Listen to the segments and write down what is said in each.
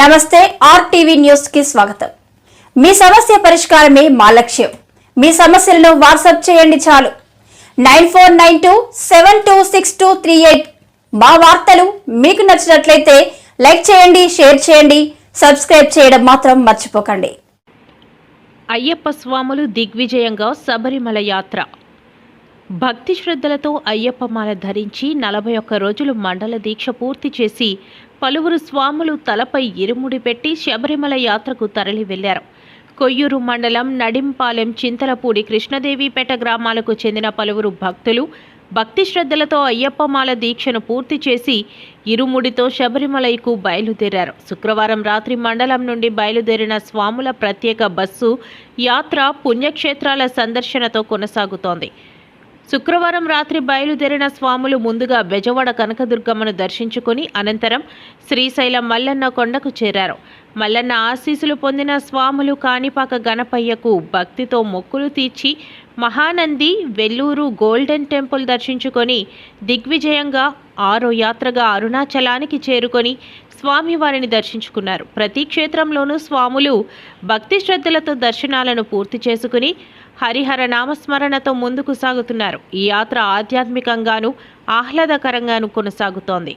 నమస్తే ఆర్టీవీ న్యూస్కి స్వాగతం. మీ సమస్య పరిష్కారమే మా లక్ష్యం. మీ సమస్యలను వాట్సాప్ చేయండి చాలు. Nine four nine two seven two six two three eight మా వార్తలు మీకు నచ్చినట్లయితే లైక్ చేయండి షేర్ చేయండి సబ్స్క్రైబ్ చేయడం మాత్రం మర్చిపోకండి. అయ్యప్ప స్వాములు దిగ్విజయంగా శబరిమల యాత్ర. భక్తి శ్రద్ధలతో అయ్యప్ప మాల ధరించి నలభై ఒక్క రోజులు మండల దీక్ష పూర్తి చేసి పలువురు స్వాములు తలపై ఇరుముడి పెట్టి శబరిమల యాత్రకు తరలి వెళ్ళారు కొయ్యూరు మండలం నడింపాలెం చింతలపూడి కృష్ణదేవిపేట గ్రామాలకు చెందిన పలువురు భక్తులు భక్తి శ్రద్ధలతో అయ్యప్పమాల దీక్షను పూర్తి చేసి ఇరుముడితో శబరిమలైకు బయలుదేరారు. శుక్రవారం రాత్రి మండలం నుండి బయలుదేరిన స్వాముల ప్రత్యేక బస్సు యాత్ర పుణ్యక్షేత్రాల సందర్శనతో కొనసాగుతోంది. శుక్రవారం రాత్రి బయలుదేరిన స్వాములు ముందుగా బెజవాడ కనకదుర్గమ్మను దర్శించుకుని అనంతరం శ్రీశైలం మల్లన్న కొండకు చేరారు. మల్లన్న ఆశీస్సులు పొందిన స్వాములు కాణిపాక గణపయ్యకు భక్తితో మొక్కులు తీర్చి మహానంది వెల్లూరు గోల్డెన్ టెంపుల్ దర్శించుకొని దిగ్విజయంగా ఆరో యాత్రగా అరుణాచలానికి చేరుకొని స్వామివారిని దర్శించుకున్నారు. ప్రతి క్షేత్రంలోనూ స్వాములు భక్తి శ్రద్ధలతో దర్శనాలను పూర్తి చేసుకుని హరిహర నామస్మరణతో ముందుకు సాగుతున్నారు. ఈ యాత్ర ఆధ్యాత్మికంగాను ఆహ్లాదకరంగాను కొనసాగుతోంది.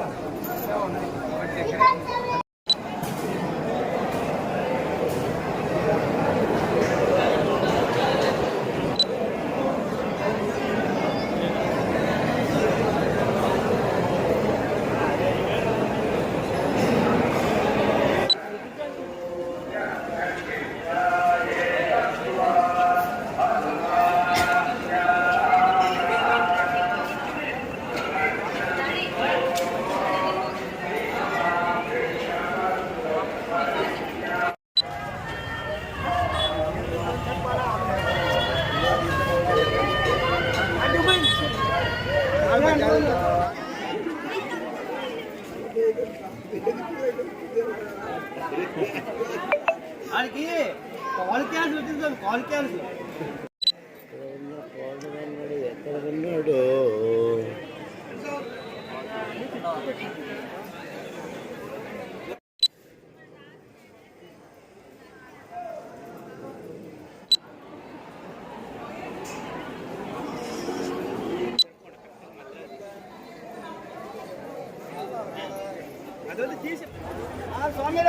Gracias. అయ్యప్పో అయ్యప్పో స్వామియే స్వామి అయ్యప్ప అయ్యప్ప వాడికి కాల్ క్యాన్స్ వచ్చింది కాల్ క్యాన్స్ ఎక్కడ ఉన్నాడు అదొకటి తీసి స్వామి